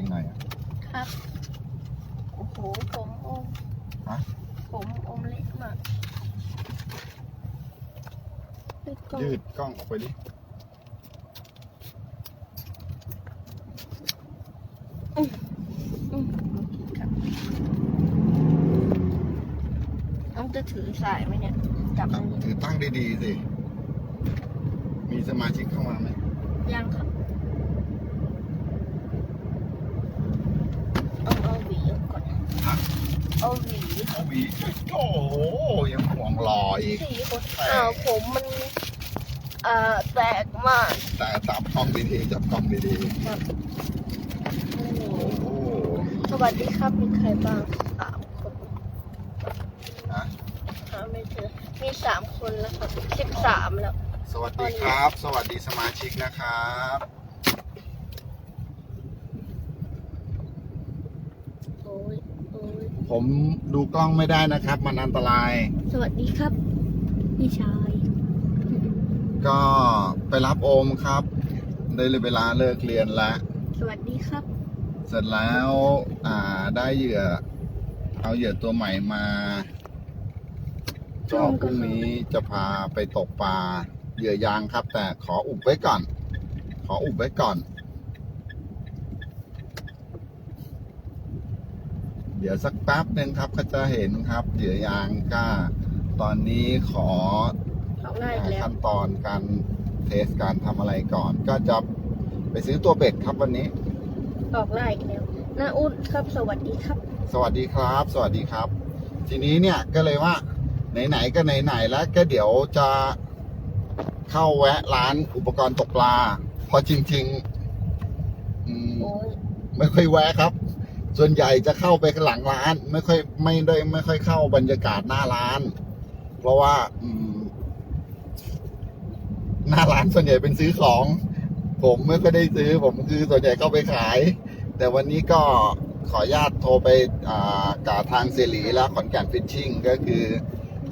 ยังไงอะครับ โอ้โห ผมอมฮะ ผมอมเล็กมากเล็กกว่ายืดกล้องออกไปดิอืมครับต้องจะถือสายไหมเนี่ย จับอันนี้ถือตั้งดีๆสิ มีสมาชิกเข้ามาไหมยังครับเอาเอาหวีออกก่อน ฮะ เอาหวีเอาหวีโอ้โหยังห่วงรออีกสีคนอ้าวผมมันอ่าแตกมากแต่จับกล้องดีๆจับกล้องดีครับๆโอ้โหสวัสดีครับมีใครบ้างสามคนฮะหาไม่เจอมีสามคนแล้วครับสิบสามแล้ว สวัสดีครับ สวัสดีสมาชิกนะครับ โอ้ยโอ้ย ผมดูกล้องไม่ได้นะครับ มันอันตราย สวัสดีครับ พี่ชาย ก็ไปรับโอมครับ ได้เลยเวลาเลิกเรียนแล้วสวัสดีครับ เสร็จแล้วอ่าได้เหยื่อ เอาเหยื่อตัวใหม่มาก็พรุ่งนี้จะพาไปตกปลาเหยื่อยางครับ แต่ขออุบไว้ก่อน ขออุบไว้ก่อน เดี๋ยวสักแป๊บหนึ่งครับก็จะเห็นครับเหยื่อยางก็ตอนนี้ขอสองหน้าอีกแล้วขั้นตอนการเทสการทำอะไรก่อน ก็จะไปซื้อตัวเบ็ดครับวันนี้ ออกหน้าอีกแล้วน้าอุ้นครับ สวัสดีครับ สวัสดีครับ สวัสดีครับ ทีนี้เนี่ยก็เลยว่าไหนๆก็ไหนๆแล้วก็เดี๋ยวจะเข้าแวะร้านอุปกรณ์ตกปลาเพราะจริงๆอืมโอ้ยไม่ค่อยแวะครับ ส่วนใหญ่จะเข้าไปหลังร้าน ไม่ค่อยไม่ได้ไม่ค่อยเข้าบรรยากาศหน้าร้าน เพราะว่าอืมหน้าร้านส่วนใหญ่เป็นซื้อของ ผมไม่ค่อยได้ซื้อ ผมคือส่วนใหญ่เข้าไปขาย แต่วันนี้ก็ขออนุญาตโทรไปอ่ากาทางเซรีและขอนแก่นฟิชชิ่งก็คือ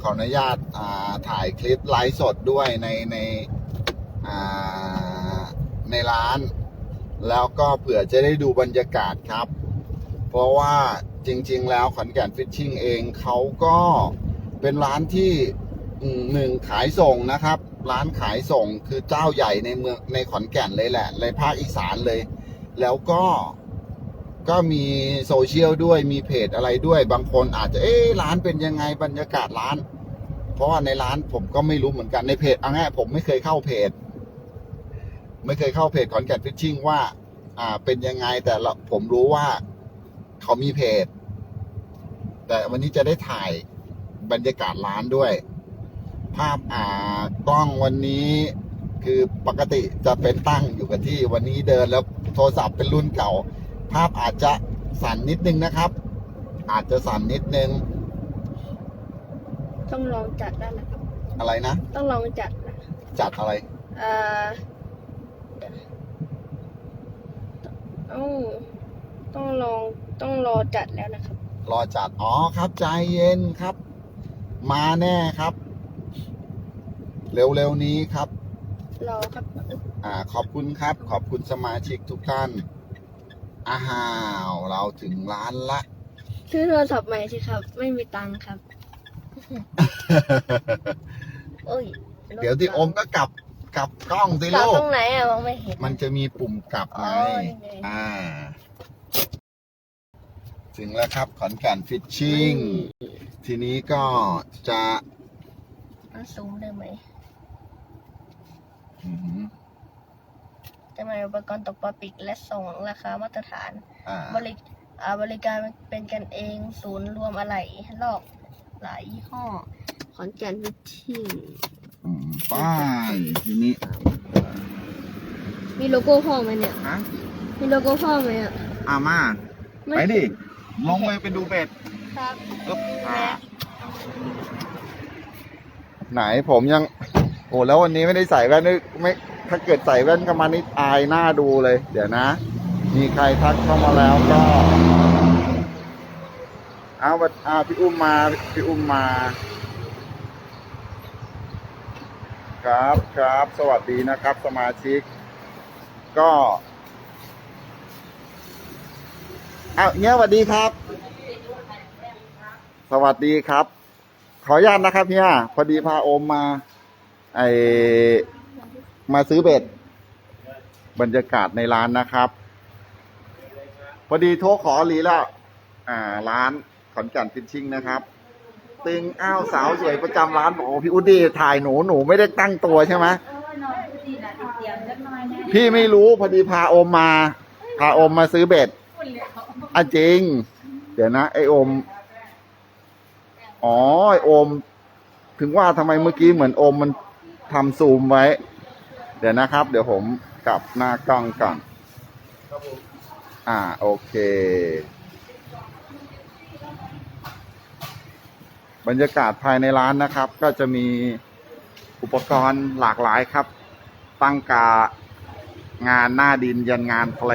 ขออนุญาตอ่าถ่ายคลิปไลฟ์สดด้วยในในอ่าในร้าน แล้วก็เผื่อจะได้ดูบรรยากาศครับ เพราะว่าจริง ๆ แล้วขอนแก่นฟิชชิ่งเองเขาก็เป็นร้านที่หนึ่งขายส่งนะครับ ร้านขายส่งคือเจ้าใหญ่ในเมืองในขอนแก่นเลยแหละในภาคอีสานเลย แล้วก็ก็มีโซเชียลด้วยมีเพจอะไรด้วย บางคนอาจจะเอ๊ร้านเป็นยังไงบรรยากาศร้าน เพราะว่าในร้านผมก็ไม่รู้เหมือนกันในเพจเอาง่ายผมไม่เคยเข้าเพจ ไม่เคยเข้าเพจขอนแก่นฟิชชิ่งว่า อ่าเป็นยังไงแต่ผมรู้ว่า เขามีเพจ แต่วันนี้จะได้ถ่ายบรรยากาศร้านด้วย ภาพอ่ากล้องวันนี้คือปกติจะเป็นตั้งอยู่กับที่วันนี้เดินแล้วโทรศัพท์เป็นรุ่นเก่า ภาพอาจจะสั่นนิดนึงนะครับ อาจจะสั่นนิดนึง ต้องลองจัดแล้วนะครับ อะไรนะ ต้องลองจัดนะจัดอะไรเอ่อเดี๋ยวเอ้า ต้องลองต้องรอจัดแล้วนะครับ รอจัด อ๋อครับใจเย็นครับ มาแน่ครับ เร็วๆนี้ครับ รอครับ อ่า ขอบคุณครับ ขอบคุณสมาชิกทุกท่านอ้าวเราถึงร้านละ ซื้อโทรศัพท์ใหม่สิครับ ไม่มีตังค์ครับ โอ้ยเดี๋ยวที่โอมก็กลับกลับกล้องสิกลับลูตกรงไหนอะมองไม่เห็น มันจะมีปุ่มกลับไงอ๋อนี่ไง อ่า ถึงแล้วครับขอนแก่นฟิชชิ่งทีนี้ก็จะเอาซูมได้ไหมอือหือจะมาอุปกรณ์ตกปลาปิกและส่งราคามาตรฐาน อ่าบริอ่าบริการเป็นกันเองศูนย์รวมอะไหล่ลอกหลายยี่ห้อ ขอนแก่นวิชิ่งอืมไป้ายทีนี้มีโลโก้ห้องไหมเนี่ยฮะมีโลโก้ห้องไหมอะอามา ไม่ ไปดิ ลงไปไปดูเป็ดครับอึ๊บอ่าไหนผมยัง โอ้แล้ววันนี้ไม่ได้ใส่แว่นด้วยไม่ถ้าเกิดใส่แว่นก็มานี่อายหน้าดูเลย เดี๋ยวนะ มีใครทักเข้ามาแล้วก็เอาวัดอาพี่อุ้มมาพี่อุ้มมา ครับครับ สวัสดีนะครับ สมาชิก ก็ อ้าวเฮียสวัสดีครับ สวัสดีครับ ขออนุญาตนะครับเฮียพอดีพาโอมมา ไอมาซื้อเบ็ด บรรยากาศในร้านนะครับ พอดีโทรขอหลีแล้ว อ่า ร้านขอนแก่นฟิชชิ่งนะครับตึงอ้าวสาวสวยประจำร้านบอกโอ้พี่อุดีถ่ายหนูหนูไม่ได้ตั้งตัวใช่ไหมพี่ไม่รู้พอดีพาโอมมา พาโอมมาซื้อเบ็ด อะจริง เดี๋ยวนะ ไอโอม อ๋อ ไอโอม ถึงว่าทำไมเมื่อกี้เหมือนโอมมันทำซูมไว้ เดี๋ยวนะครับ เดี๋ยวผมกลับหน้ากล้องก่อน อ่า โอเค บรรยากาศภายในร้านนะครับ ก็จะมีอุปกรณ์หลากหลายครับ ตั้งกางานหน้าดินยันงานทะเล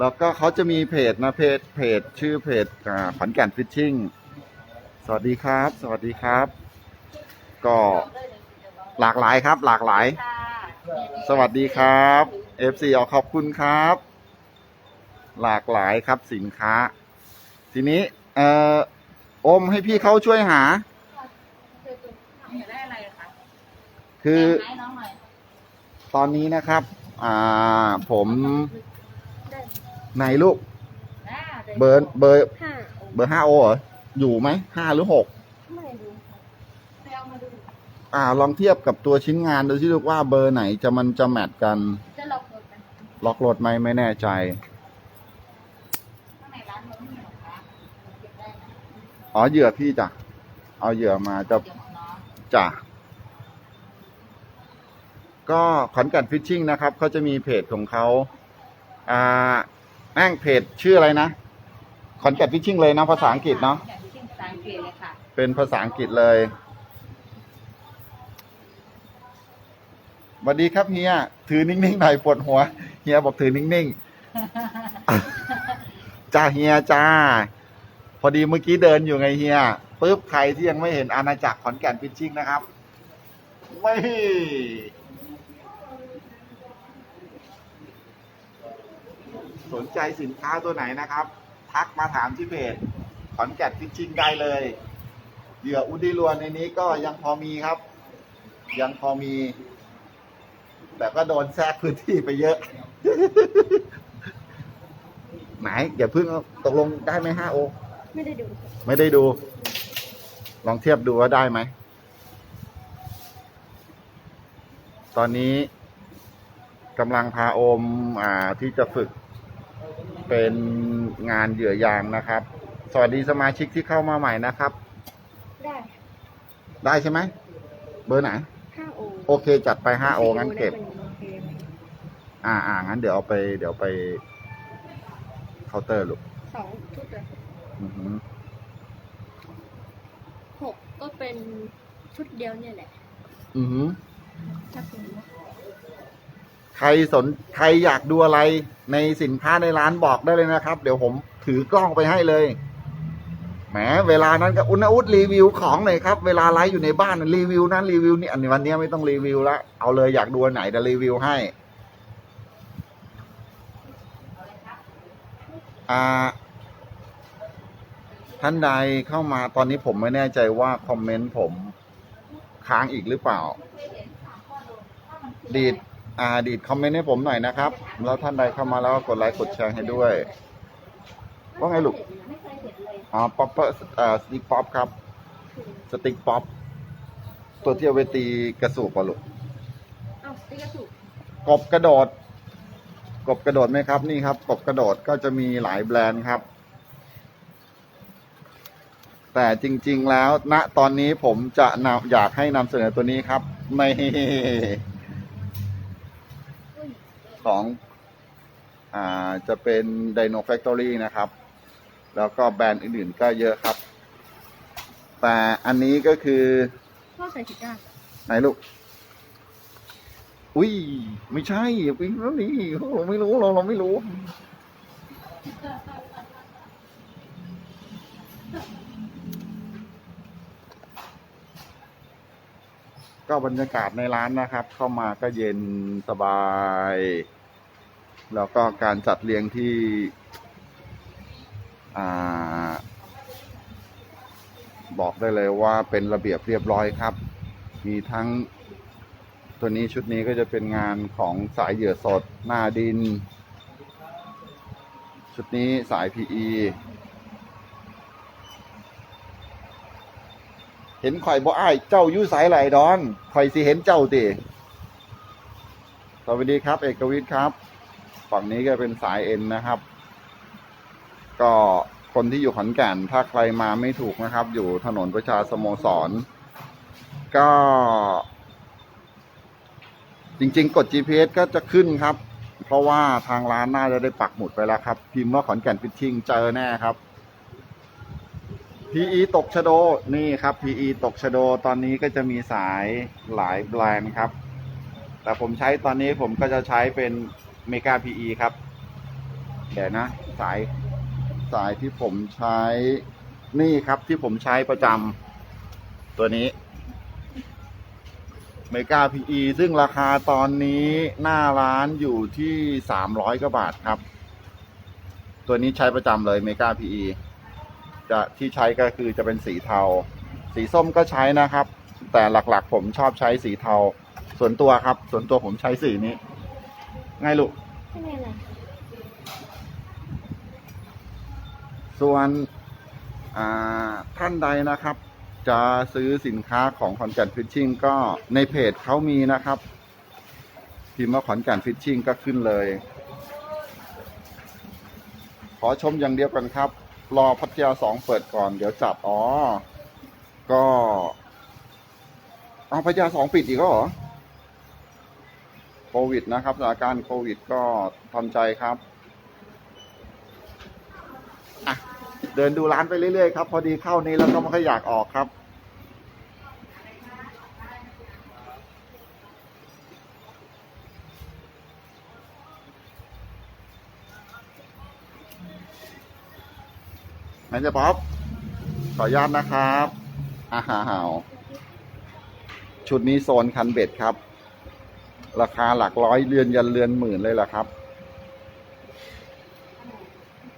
แล้วก็เขาจะมีเพจนะเพจเพจชื่อเพจอ่าขอนแก่นฟิชชิ่งสวัสดีครับ สวัสดีครับ ก็หลากหลายครับ หลากหลาย สวัสดีครับ FC อขอบคุณครับ หลากหลายครับสินค้า ทีนี้ เอ่ออมให้พี่เขาช่วยหา อยากได้อะไรอะคะคือให้น้องหน่อย ตอนนี้นะครับ อ่า ผม ในลูกอ่าดี๋ยวเบอร์เบอร์ห้าเบอร์ห้าโอเหรอ อยู่ไหมห้าหรือหกไม่รู้ค่ะไปเอามาดู อ่า ลองเทียบกับตัวชิ้นงานดูที่ลูกว่าเบอร์ไหนจะมันจะแมทกัน จะล็อกรถกันล็อกรถไหมไม่แน่ใจข้างในร้านมันไม่มีหรอกคะเก็บได้นะอ๋อเหยื่อพี่จ้ะเอาเหยื่อมาจะเดี๋ยวของน้องจ้ะก็ขอนแก่นฟิชชิ่งนะครับเขาจะมีเพจของเขาอ่า แม่งเพจชื่ออะไรนะขอนแก่นฟิชชิ่งเลยนะภาษาอังกฤษเนาะอยากที่ภาษาอังกฤษเลยค่ะ เป็นภาษาอังกฤษเลยสวัสดีครับเฮียถือนิ่งๆหน่อยปวดหัวเฮียบอกถือนิ่งๆจ้าเฮียจ้า พอดีเมื่อกี้เดินอยู่ไงเฮียปุ๊บใครที่ยังไม่เห็นอาณาจักรขอนแก่นฟิชชิ่งนะครับไม่ สนใจสินค้าตัวไหนนะครับ ทักมาถามที่เพจขอนแก่นฟิชชิ่งได้เลยเหยื่ออุดิลวนในนี้ก็ยังพอมีครับ ยังพอมี แต่ก็โดนแทรกพื้นที่ไปเยอะ ไหนอย่าเพิ่งเอาตกลงได้ไหมห้าโอ ไม่ได้ดู ไม่ได้ดู ลองเทียบดูว่าได้ไหม ตอนนี้กำลังพาโอม อ่าที่จะฝึก เป็นงานเหยื่อยางนะครับ สวัสดีสมาชิกที่เข้ามาใหม่นะครับ ได้ได้ใช่ไหมเบอร์ไหนห้าโอโอเค จัดไปห้าโองั้นเก็บ อ่าอ่างั้นเดี๋ยวเอาไป เดี๋ยวไปเคาน์เตอร์ลูกสองชุดเลยอือหือหกก็เป็นชุดเดียวเนี่ยแหละ อือหือ ถ้าคุณว่า ใครสนใครอยากดูอะไรในสินค้าในร้านบอกได้เลยนะครับ เดี๋ยวผมถือกล้องไปให้เลยแหมเวลานั้นก็อุณอุดรีวิวของหน่อยครับ เวลาไลฟ์อยู่ในบ้านรีวิวนั้นรีวิวนี่อันนี้วันนี้ไม่ต้องรีวิวละเอาเลยอยากดูไหนเดี๋ยวรีวิวให้ อ่า ท่านใดเข้ามาตอนนี้ผมไม่แน่ใจว่าคอมเมนต์ผมค้างอีกหรือเปล่า ดีด อ่าดีดคอมเมนต์ให้ผมหน่อยนะครับ แล้วท่านใดเข้ามาแล้วก็กดไลค์กดแชร์ให้ด้วย ว่าไงลูกไม่เคยเห็นเลยอ๋อป๊อปเปอร์อ่าสติ๊กป๊อปครับ สติ๊กป๊อปตัวที่เอาไปตีกระสูบปะลูกเอ้าตีกระสุนกบกระโดด กบกระโดดไหมครับนี่ครับ กบกระโดดก็จะมีหลายแบรนด์ครับ แต่จริง ๆ แล้วณตอนนี้ผมจะนำอยากให้นำเสนอตัวนี้ครับใน ของอ่าจะเป็น Dino Factory นะครับ แล้วก็แบรนด์อื่นๆก็เยอะครับ แต่อันนี้ก็คือพ่อใส่ผิดด้านไหนลูก อุ้ย ไม่ใช่วิ่งแล้วนี่เราไม่รู้เราเราไม่รู้ ก็บรรยากาศในร้านนะครับ เข้ามาก็เย็นสบาย แล้วก็การจัดเรียงที่บอกได้เลยว่าเป็นระเบียบเรียบร้อยครับ มีทั้งตัวนี้ชุดนี้ก็จะเป็นงานของสายเหยื่อสดหน้าดิน ชุดนี้สาย PE เห็นข่อยบ่อ้าย เจ้ายู่สายไหลดอนข่อยสิเห็นเจ้าติสวัสดีครับ เอกวิทย์ครับ ฝั่งนี้ก็เป็นสายเอ็นนะครับ ก็คนที่อยู่ขอนแก่นถ้าใครมาไม่ถูกนะครับ อยู่ถนนประชาสโมสร ก็ จริงๆ กด GPS ก็จะขึ้นครับ เพราะว่าทางร้านน่าจะได้ปักหมุดไปแล้วครับ พิมพ์ว่าขอนแก่นฟิชชิ่งเจอแน่ครับ PE ตกชะโดนี่ครับ PE ตกชะโดตอนนี้ก็จะมีสายหลายแบรนด์ครับ แต่ผมใช้ตอนนี้ผมก็จะใช้เป็น เมกา PE ครับเดี๋ยวนะ สายสายที่ผมใช้นี่ครับที่ผมใช้ประจำตัวนี้เมกา PE ซึ่งราคาตอนนี้หน้าร้านอยู่ที่สามร้อยกว่าบาทครับ ตัวนี้ใช้ประจำเลยเมกา PE จะที่ใช้ก็คือจะเป็นสีเทา สีส้มก็ใช้นะครับ แต่หลักๆ ผมชอบใช้สีเทา ส่วนตัวครับ ส่วนตัวผมใช้สีนี้ ไงลูก ไม่เป็นไรส่วนท่านใดนะครับ จะซื้อสินค้าของขอนแก่นฟิชชิ่งก็ในเพจเขามีนะครับ พิมพ์ว่าขอนแก่นฟิชชิ่งก็ขึ้นเลย ขอชมอย่างเดียวกันครับ รอพัทยาสองเปิดก่อนเดี๋ยวจัดอ๋อ ก็ เอาพัทยาสองปิดอีกแล้วเหรอ โควิดนะครับสถานการณ์โควิดก็ทำใจครับเดินดูร้านไปเรื่อยๆครับ พอดีเข้านี้แล้วก็ไม่ค่อยอยากออกครับแมนจะป๊อปขออนุญาตนะครับอาหาหาวชุดนี้โซนคันเบ็ดครับ ราคาหลักร้อยเรือนยันเรือนหมื่นเลยล่ะครับ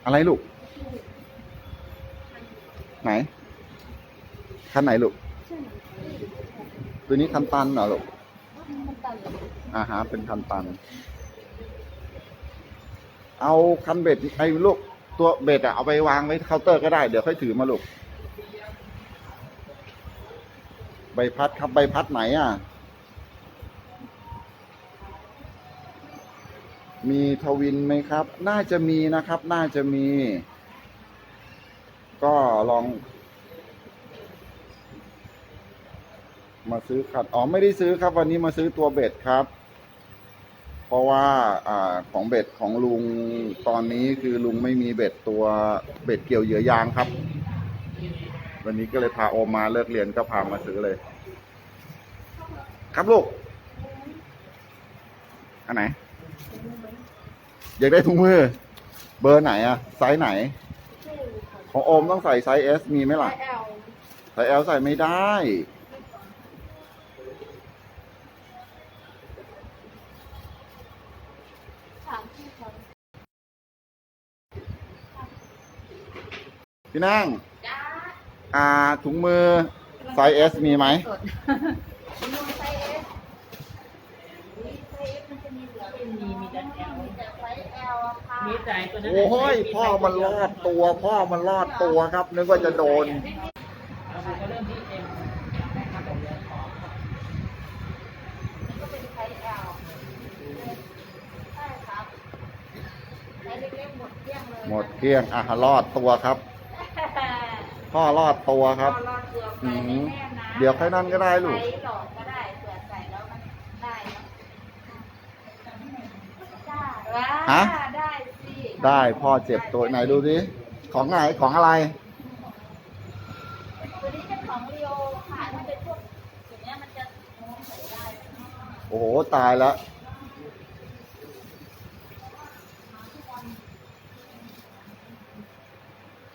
อะไรลูก ไหนคันไหนลูก ตัวนี้คันตันเหรอลูกอ่าฮะเป็นคันตัน เอาคันเบ็ดไอ้ลูกตัวเบ็ดอะเอาไปวางไว้เคาน์เตอร์ก็ได้ เดี๋ยวค่อยถือมาลูก ใบพัดครับใบพัดไหนอะ มีทวินไหมครับ น่าจะมีนะครับ น่าจะมี ก็ลอง มาซื้อขัด อ๋อ ไม่ได้ซื้อครับ วันนี้มาซื้อตัวเบ็ดครับ เพราะว่าอ่าของเบ็ดของลุงตอนนี้คือลุงไม่มีเบ็ดตัวเบ็ดเกี่ยวเหยื่อยางครับ วันนี้ก็เลยพาโอมมาเลิกเรียนก็พามาซื้อเลย ครับลูก อันไหน อยากได้ถุงมือ เบอร์ไหนอะไซส์ไหนของโอมต้องใส่ไซส์ S มีไหมล่ะแอลไซส์ L ใส่ไม่ได้ สามที่เขาพี่นั่งจ้าอ่าถุงมือไซส์ S มีไหม สดนุ่มไซส์เอสไซส์เอสมันจะมีเหลือเป็นมีมีแต่แอลแต่ไซส์แอลค่ะ มีแต่ตัวนั้นโอ้ยพ่อมันรอดตัว พ่อมันรอดตัวครับ นึกว่าจะโดนก็เป็นไซส์แอลใช่ครับไซส์เล็กๆหมดเกลี้ยงเลยหมดเกลี้ยงอะรอดตัวครับ พ่อรอดตัวครับรอดตัวไปอือหืแน่อๆนะเดี๋ยวค่อยนั่นก็ได้ลูกใช้หลอดก็ได้เผื่อใส่แล้วมันได้เนอะว้าฮะ ได้สิได้พ่อเจ็บตัวไหนดูสิของไหนของอะไรตัวนี้เป็นของเรียวค่ะถ้าเป็นพวกอย่างเนี้ยมันจะใส่ได้โอ้โหตายแล้ว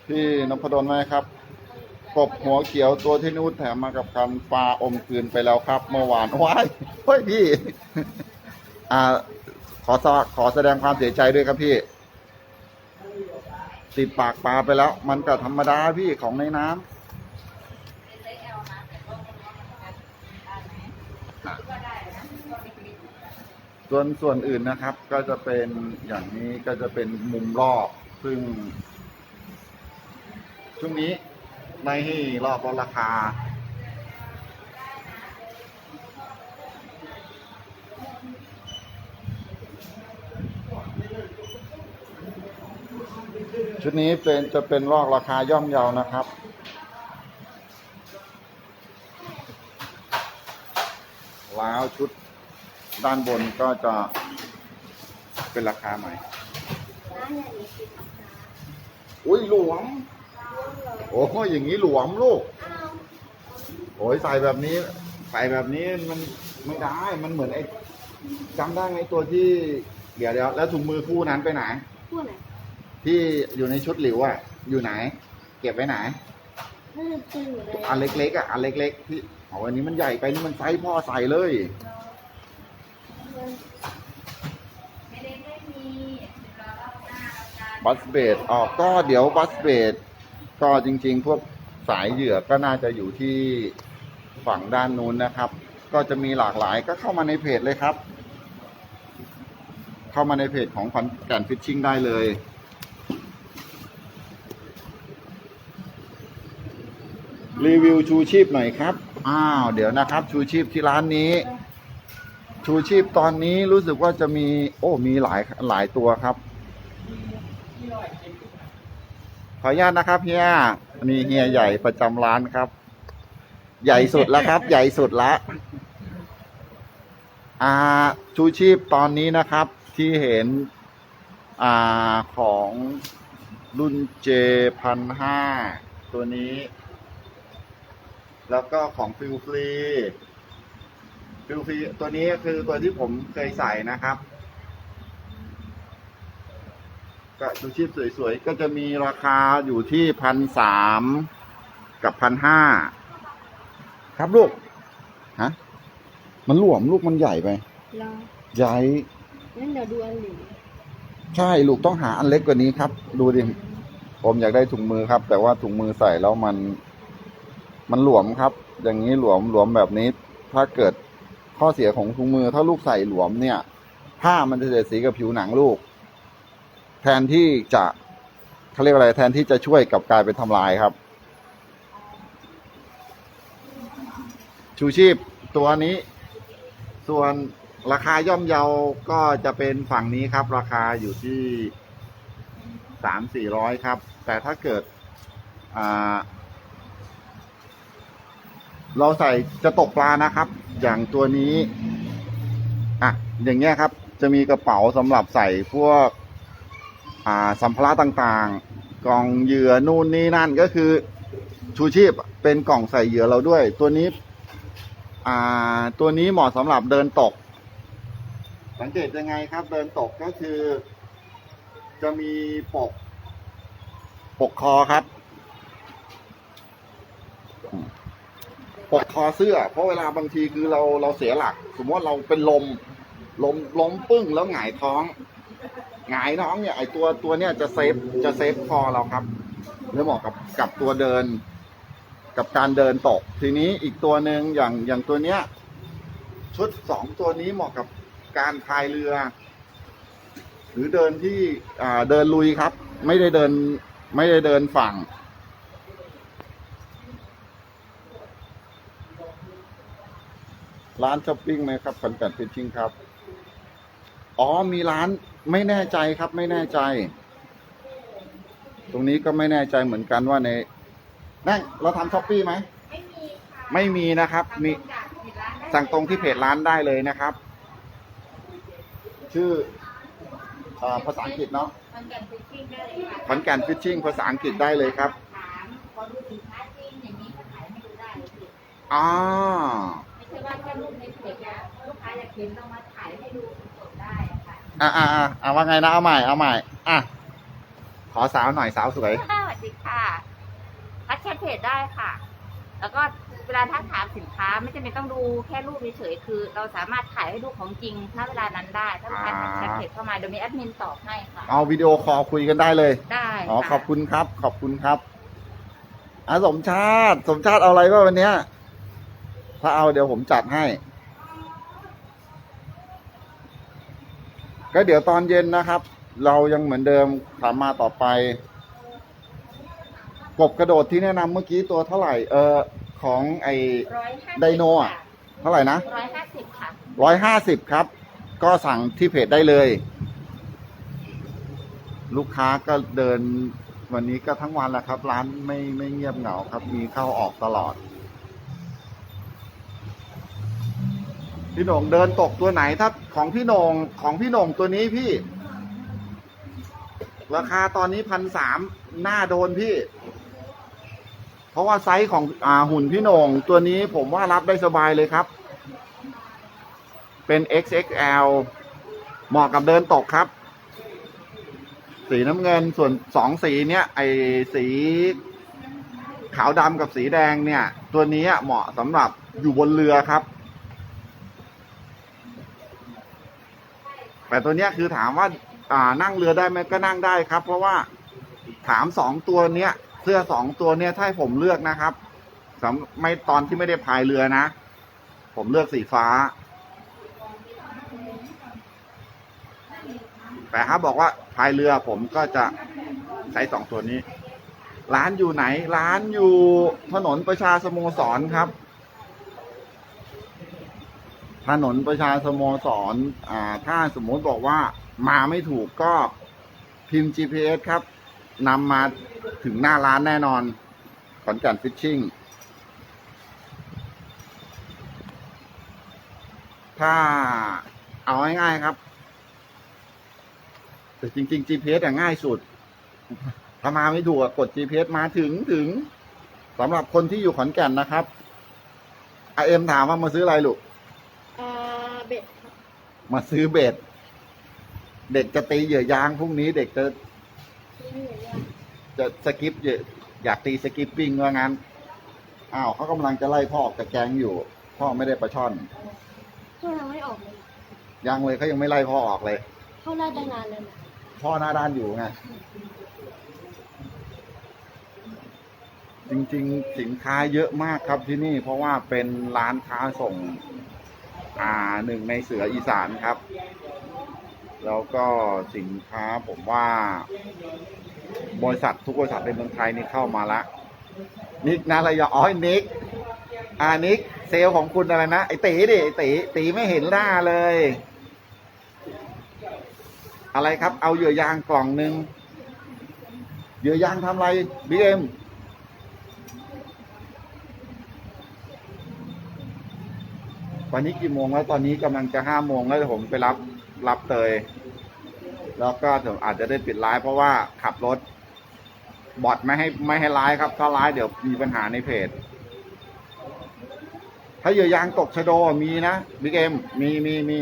พี่นพดลไหมครับ กบหัวเขียวตัวที่นูดแถมมากับกันปลาอมคืนไปแล้วครับ เมื่อวานว้ายเฮ้ยพี่ อ่าขอสขอแสดงความเสียใจด้วยครับพี่ ติดปากปลาไปแล้ว มันก็ธรรมดาพี่ของในน้ำเป็นไซส์ L นะแต่ก็ไม่น้อยเหมือนกันได้ไหมคิดว่าได้นะก็เล็กๆส่วนส่วนอื่นนะครับ ก็จะเป็นอย่างนี้ก็จะเป็นมุมรอบ ซึ่ง ช่วงนี้ไม่ให้รอบลดราคา ชุดนี้เป็นจะเป็นรอกราคาย่อมเยานะครับ แล้วชุดด้านบนก็จะเป็นราคาใหม่ อุ้ยหลวม โอ้ยอย่างนี้หลวมลูก โอ้ยใส่แบบนี้ ใส่แบบนี้มันไม่ได้ มันเหมือนไอ้จำได้ไหมตัวที่ เดี๋ยวเดี๋ยวแล้วถุงมือคู่นั้นไปไหนพูดไหน ที่อยู่ในชุดหลิวอะ อยู่ไหน เก็บไว้ไหนน่ะตึงอยู่เลยอันเล็กๆอะอันเล็กๆที่โอ้อันนี้มันใหญ่ไปนี่มันไซส์พ่อใส่เลย ไม่ได้ไม่มีรอรอบหน้าแล้วกันบัสเบดออกก็เดี๋ยวบัสเบดก็จริง ๆ พวกสายเหยื่อก็น่าจะอยู่ที่ฝั่งด้านนู้นนะครับ ก็จะมีหลากหลายก็เข้ามาในเพจเลยครับ เข้ามาในเพจของขอนแก่นฟิชชิ่งได้เลย รีวิวชูชีพหน่อยครับ อ้าว เดี๋ยวนะครับ ชูชีพที่ร้านนี้ ชูชีพตอนนี้รู้สึกว่าจะมี โอ้ มีหลายหลายตัวครับ ขออนุญาตนะครับเฮียนี่เฮียใหญ่ประจำร้านครับ ใหญ่สุดแล้วครับ ใหญ่สุดละอ่าชูชีพตอนนี้นะครับ ที่เห็น อ่าของรุ่นเจพันห้าตัวนี้ แล้วก็ของฟิลฟรีฟิลฟรีตัวนี้คือตัวที่ผมเคยใส่นะครับก็ชูชีพสวยๆ ก็จะมีราคาอยู่ที่พันสามกับพันห้าครับลูก ฮะ มันหลวมลูกมันใหญ่ไปรอใหญ่งั้นเดี๋ยวดูอันหลิวใช่ลูกต้องหาอันเล็กกว่านี้ครับ ดูดิ ผมอยากได้ถุงมือครับ แต่ว่าถุงมือใส่แล้วมัน มันหลวมครับ อย่างนี้หลวมหลวมแบบนี้ ถ้าเกิดข้อเสียของถุงมือ ถ้าลูกใส่หลวมเนี่ย ผ้ามันจะเสียสีกับผิวหนังลูก แทนที่จะเขาเรียกอะไรแทนที่จะช่วยกับกลายเป็นทำลายครับ ชูชีพตัวนี้ ส่วนราคาย่อมเยาก็จะเป็นฝั่งนี้ครับ ราคาอยู่ที่สามสี่ร้อยครับ แต่ถ้าเกิดอ่า เราใส่จะตกปลานะครับ อย่างตัวนี้อะอย่างเงี้ยครับ จะมีกระเป๋าสำหรับใส่พวก อ่าสัมภาระต่างๆ กล่องเหยื่อนู่นนี่นั่นก็คือชูชีพเป็นกล่องใส่เหยื่อเราด้วย ตัวนี้ อ่า ตัวนี้เหมาะสำหรับเดินตก สังเกตยังไงครับ เดินตกก็คือ จะมีปก ปกคอครับ ปกคอเสื้อ เพราะเวลาบางทีคือเราเราเสียหลัก สมมติว่าเราเป็นลมลมล้มปึ้งแล้วหงายท้องหงายท้องเนี่ยไอตัวตัวเนี่ยจะเซฟจะเซฟคอเราครับแล้วเหมาะกับกับตัวเดิน กับการเดินตก ทีนี้อีกตัวหนึ่งอย่างอย่างตัวเนี้ย ชุดสองตัวนี้เหมาะกับการพายเรือ หรือเดินที่อ่าเดินลุยครับ ไม่ได้เดินไม่ได้เดินฝั่ง ร้านช้อปปิ้งไหมครับขอนแก่นฟิชชิ่งครับ อ๋อมีร้านไม่แน่ใจครับ ไม่แน่ใจ ตรงนี้ก็ไม่แน่ใจเหมือนกันว่าในนั่นเราทำช้อปปี้ไหมไม่มีค่ะไม่มีนะครับ มีสั่งตรงจากเพจร้านได้สั่งตรงที่เพจร้านได้เลยนะครับ ชื่อเอ่อภาษาอังกฤษเนาะมันกันฟิชชิ่งได้เลยค่ะขอนแก่นฟิชชิ่งภาษาอังกฤษได้เลยครับถามขอดูสินค้าจริงอย่างนี้ก็ขายให้ดูได้เลยพี่อ่ เห็นต้องมาถ่ายให้ดูสดๆได้อะค่ะอ่าอ่าอ่าอ่าว่าไงนะเอาใหม่เอาใหม่อะขอสาวหน่อยสาวสวย สวัสดีค่ะทักแชทเพจได้ค่ะ แล้วก็เวลาถ้าถามสินค้าไม่จำเป็นต้องดูแค่รูปเฉยๆคือ เราสามารถถ่ายให้ดูของจริงถ้าเวลานั้นได้ ถ้าลูกค้าทักแชทเพจเข้ามาเดี๋ยวมีแอดมินตอบให้ค่ะ เอาวิดีโอคอลคุยกันได้เลยได้อ๋อค่ะขอบคุณครับ ขอบคุณครับอาสมชาติ สมชาติเอาอะไรบ้างวันเนี้ยถ้าเอาเดี๋ยวผมจัดให้ ก็เดี๋ยวตอนเย็นนะครับ เรายังเหมือนเดิมถามมาต่อไป กบกระโดดที่แนะนำเมื่อกี้ตัวเท่าไหร่ เออของไอร้อยห้าไดโนอะเท่าไหร่นะร้อยห้าสิบค่ะร้อยห้าสิบครับ ก็สั่งที่เพจได้เลย ลูกค้าก็เดินวันนี้ก็ทั้งวันแหละครับ ร้านไม่ไม่เงียบเหงาครับ มีเข้าออกตลอด พี่โหน่งเดินตกตัวไหนถ้าของพี่โหน่งของพี่โหน่งตัวนี้พี่ ราคาตอนนี้พันสามหน้าโดนพี่ เพราะว่าไซส์ของอ่าหุ่นพี่โหน่งตัวนี้ผมว่ารับได้สบายเลยครับ เป็น XXL เหมาะกับเดินตกครับ สีน้ำเงินส่วนสองสีเนี้ยไอสีขาวดำกับสีแดงเนี่ย ตัวนี้เหมาะสำหรับอยู่บนเรือครับ แต่ตัวเนี้ยคือถามว่าอ่านั่งเรือได้ไหมก็นั่งได้ครับ เพราะว่าถามสองตัวเนี้ยเสื้อสองตัวเนี้ยถ้าให้ผมเลือกนะครับสำไม่ตอนที่ไม่ได้พายเรือนะ ผมเลือกสีฟ้า แต่ถ้าบอกว่าพายเรือผมก็จะใช้สองตัวนี้ ร้านอยู่ไหน ร้านอยู่ถนนประชาสโมสรครับ ถนนประชาสโมสรอ่าถ้าสมมติบอกว่ามาไม่ถูกก็พิมพ์ GPS ครับนำมาถึงหน้าร้านแน่นอนขอนแก่นฟิชชิ่งถ้าเอาง่ายๆครับ แต่จริงๆ GPS อะง่ายสุด ถ้ามาไม่ถูกกด GPS มาถึงถึงสำหรับคนที่อยู่ขอนแก่นนะครับไอเอ็มถามว่ามาซื้ออะไรลูก เอ่อเบ็ดครับ มาซื้อเบ็ด เด็กจะตีเหยื่อยางพรุ่งนี้เด็กจะที่นี่เนี่ยจะสกิปเหยื่ออยากตีสกิปปิ้งว่างั้นอ้าวเขากำลังจะไล่พ่อออกจากแกงอยู่ พ่อไม่ได้ปลาช่อนก็ยังไม่ออกเลยยังเลยเขายังไม่ไล่พ่อออกเลยเข้าได้ตั้งนานเลยนะพ่อหน้าด้านอยู่ไงจริง ๆ สินค้าเยอะมากครับที่นี่ เพราะว่าเป็นร้านค้าส่ง อ่าหนึ่งในเสืออีสานครับ แล้วก็สินค้าผมว่า บริษัททุกบริษัทในเมืองไทยนี่เข้ามาละนิกนะระยองอ๋อนิกอ่านิกเซลของคุณอะไรนะไอตีดิไอตีตีไม่เห็นหน้าเลย อะไรครับ เอาเหยื่อยางกล่องหนึ่งเหยื่อยางทำอะไรบีเอ็ม ตอนนี้กี่โมงแล้วตอนนี้กำลังจะห้าโมงแล้วผมไปรับรับเตย แล้วก็เดี๋ยวอาจจะได้ปิดไลฟ์เพราะว่าขับรถ บอทไม่ให้ไม่ให้ไลฟ์ครับ ถ้าไลฟ์เดี๋ยวมีปัญหาในเพจ ถ้าเหยื่อยางตกชะโดมีนะบิ๊กเอ็มมีมีมี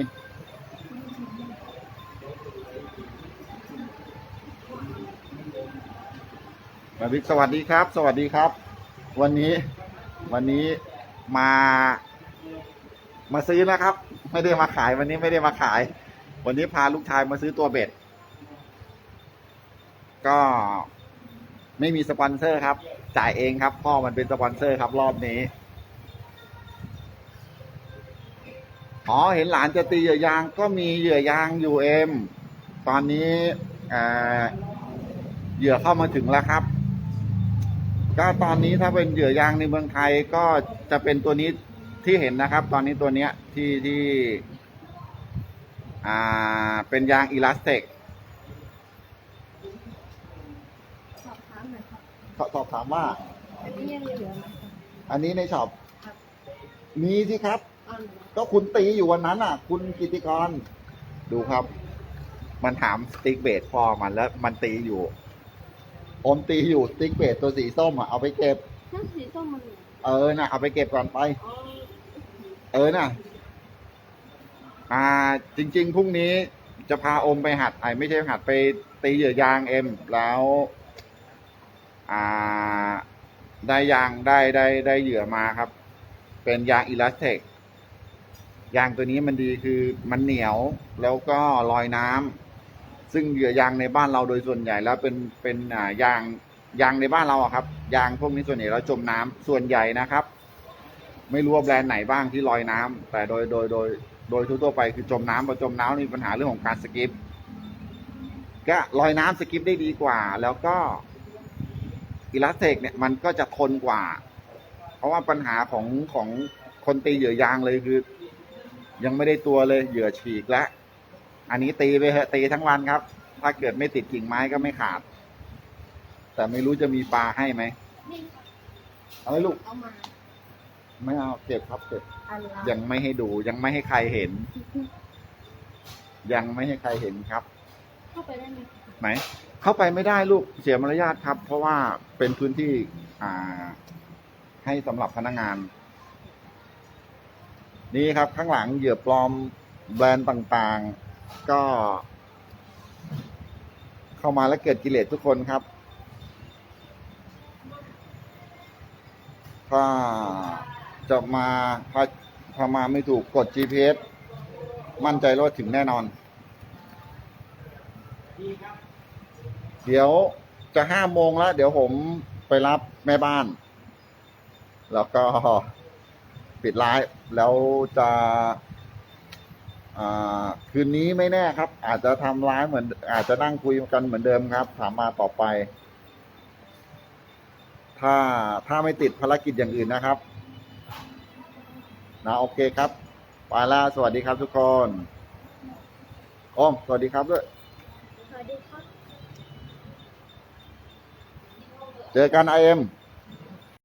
มาบิ๊กสวัสดีครับ สวัสดีครับ วันนี้วันนี้มา มาซื้อนะครับ ไม่ได้มาขายวันนี้ไม่ได้มาขาย วันนี้พาลูกชายมาซื้อตัวเบ็ด ก็ไม่มีสปอนเซอร์ครับ จ่ายเองครับ พ่อมันเป็นสปอนเซอร์ครับ รอบนี้อ๋อเห็นหลานจะตีเหยื่อยางก็มีเหยื่อยางอยู่เอ็มตอนนี้เออเหยื่อเข้ามาถึงแล้วครับ ก็ตอนนี้ถ้าเป็นเหยื่อยางในเมืองไทยก็จะเป็นตัวนี้ ที่เห็นนะครับ ตอนนี้ตัวเนี้ยที่ที่อ่าเป็นยางอีลาสติกสอบถามหน่อยครับสสอบถามว่า อันนี้ยังเหลือไหมครับอันนี้ในช็อปครับมีสิครับเอาหน่อยนะก็คุณตีอยู่วันนั้นอะ คุณกิติกร ดูครับ มันถามสติ๊กเบสพอมันแล้ว มันตีอยู่ผมตีอยู่สติ๊กเบสตัวสีส้มอะเอาไปเก็บ ถ้าสีส้มมันเหลือเออนะเอาไปเก็บก่อนไป อ๋อ เออนะอ่า จริง ๆพรุ่งนี้จะพาอมไปหัดไอ้ไม่ใช่หัดไปตีเหยื่อยางเอ็มแล้ว อ่า ได้ยางได้ได้ได้เหยื่อมาครับ เป็นยางอิลาสเทกยางตัวนี้มันดีคือมันเหนียวแล้วก็ลอยน้ำซึ่งเหยื่อยางในบ้านเราโดยส่วนใหญ่แล้วเป็นเป็นอ่ายางยางในบ้านเราอะครับ ยางพวกนี้ส่วนใหญ่เราจมน้ำส่วนใหญ่นะครับ ไม่รู้ว่าแบรนด์ไหนบ้างที่ลอยน้ำแต่โดยโดยโดยโดยทั่วๆไปคือจมน้ำพอจมน้ำมีปัญหาเรื่องของการสกิปก็ลอยน้ำสกิปได้ดีกว่า แล้วก็อิลาสเทกเนี่ยมันก็จะทนกว่า เพราะว่าปัญหาของของคนตีเหยื่อยางเลยคือ ยังไม่ได้ตัวเลยเหยื่อฉีกแล้วอันนี้ตีไปเถอะตีทั้งวันครับ ถ้าเกิดไม่ติดกิ่งไม้ก็ไม่ขาด แต่ไม่รู้จะมีปลาให้ไหมเอาไหมลูกเอามา ไม่เอาเก็บครับเก็บอะไรยังไม่ให้ดูยังไม่ให้ใครเห็น ยังไม่ให้ใครเห็นครับ เข้าไปได้ไหมไหนเข้าไปไม่ได้ลูกเสียมารยาทครับ เพราะว่าเป็นพื้นที่อ่า ให้สำหรับพนักงาน นี่ครับ ข้างหลังเหยื่อปลอมแบรนด์ต่างๆ ก็ เข้ามาแล้วเกิดกิเลสทุกคนครับถ้า จะมาถ้าถ้ามาไม่ถูกกด GPS มั่นใจว่าถึงแน่นอน เดี๋ยวจะห้าโมงแล้ว เดี๋ยวผมไปรับแม่บ้าน แล้วก็ปิดไลฟ์แล้วจะคืนนี้ไม่แน่ครับ อาจจะทำไลฟ์เหมือน อาจจะนั่งคุยกันเหมือนเดิมครับ ถามมาต่อไป ถ้าถ้าไม่ติดภารกิจอย่างอื่นนะครับ นะโอเคครับไปแล้วสวัสดีครับทุกคนโอ้มสวัสดีครับด้วยสวัสดีครับ เจอกันไอเอ็มค